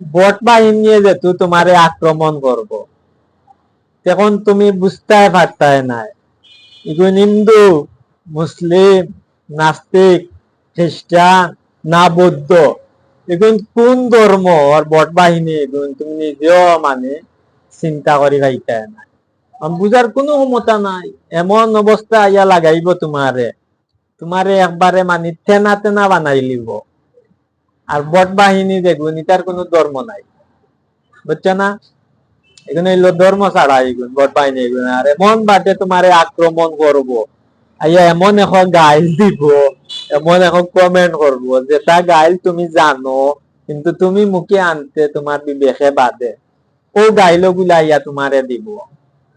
বট বাহিনী নিয়ে যেহেতু তোমারে আক্রমণ করব, তখন তুমি বুঝতে পারতাই নাই। এগুলো হিন্দু, মুসলিম, নাস্তিক, খ্রিস্টান না বৌদ্ধ এগুলো কোন ধর্ম আর বট বাহিনী এগুলো তুমি নিজেও মানে চিন্তা করি নাই। আম বুঝার কোনো ক্ষমতা নাই, এমন অবস্থা আইয়া লাগাইব তোমারে তোমারে একবারে মানে তেনা তেনা বানাই লিব। আর বট বাহিনী দেখুন, এটার কোনো ধর্ম নাই। বুঝছ না? এখানে হইল ধর্ম ছাড়া এগুন বট বাহিনী এগুন আর এমন বাটে তোমারে আক্রমণ করব। আইয়া এমন এখন গাইল দিব, এমন এখন কমেন্ট করব যেটা গাইল তুমি জানো, কিন্তু তুমি মুখে আনতে তোমার বিবেকে বাদে। ও গাইলগুলা আইয়া তোমারে দিব।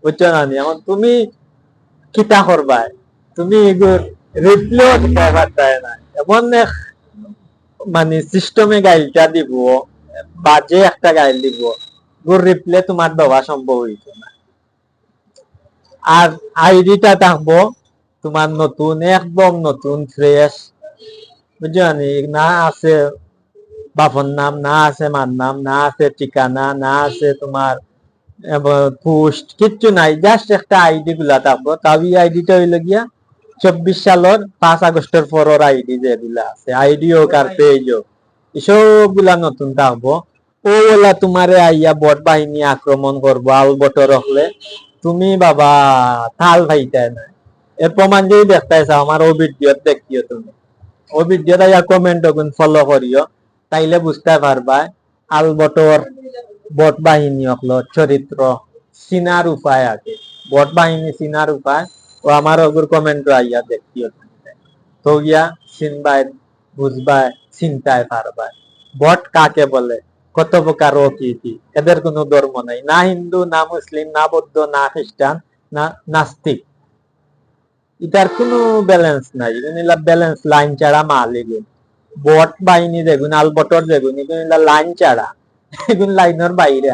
বুঝছ না? এখন তুমি কিতা করবাই? তুমি এগুলো রিপ্লেও দিতে পারতাই এমন মানে সিস্টেমে গাইলটা দিব, বাজে একটা গাইল দিব গুর রিপ্লে তোমার দেওয়া সম্ভব হইত না। আর আইডিটা থাকব তোমার নতুন, একদম নতুন ফ্রেশ বুঝছ নি? আছে বাপর নাম, না আছে মার নাম, না আছে ঠিকানা, না আছে তোমার পোস্ট কিচ্ছু নাই। জাস্ট একটা আইডি গুলা থাকব। তাও আইডিটা হইল গিয়া চব্বিশ সালের পাঁচ আগস্টের পরের আইডি যেগুলা আছে আইডি হোক আর পেজ হোক এসবগুলা নতুন থাকব ও ওলা তোমারে আইয়া বট বাহিনী আক্রমণ করব আল বটর হলে তুমি বাবা থাল ভাইতে না এর প্রমাণ যদি দেখতে আমার ও ভিডিও দেখিও তুমি। ও ভিডিও আইয়া কমেন্ট ওগুন ফলো করিও, তাইলে বুঝতে পারবা আল বটর বট বাহিনী হলো চরিত্র চিনার উপায় আছে বট বাহিনী চিনার উপায় ও আমার ওগুর কমেন্ট আইয়া দেখিও তো গিয়া চিনবাই, বুঝবাই, চিন্তায় পারবাই বট কাকে বলে? কত প্রকার এদের কোনো ধর্ম নাই। না হিন্দু, না মুসলিম, না বৌদ্ধ, না খ্রিস্টান না নাস্তিক। এটার কোনো ব্যালেন্স নাই। এগুলা ব্যালেন্স লাইন ছাড়া মাল এগুলো। বট বাহিনী দেখুন আলবটর দেখুন এগুলো লাইন ছাড়া। এগুলো লাইনের বাইরে।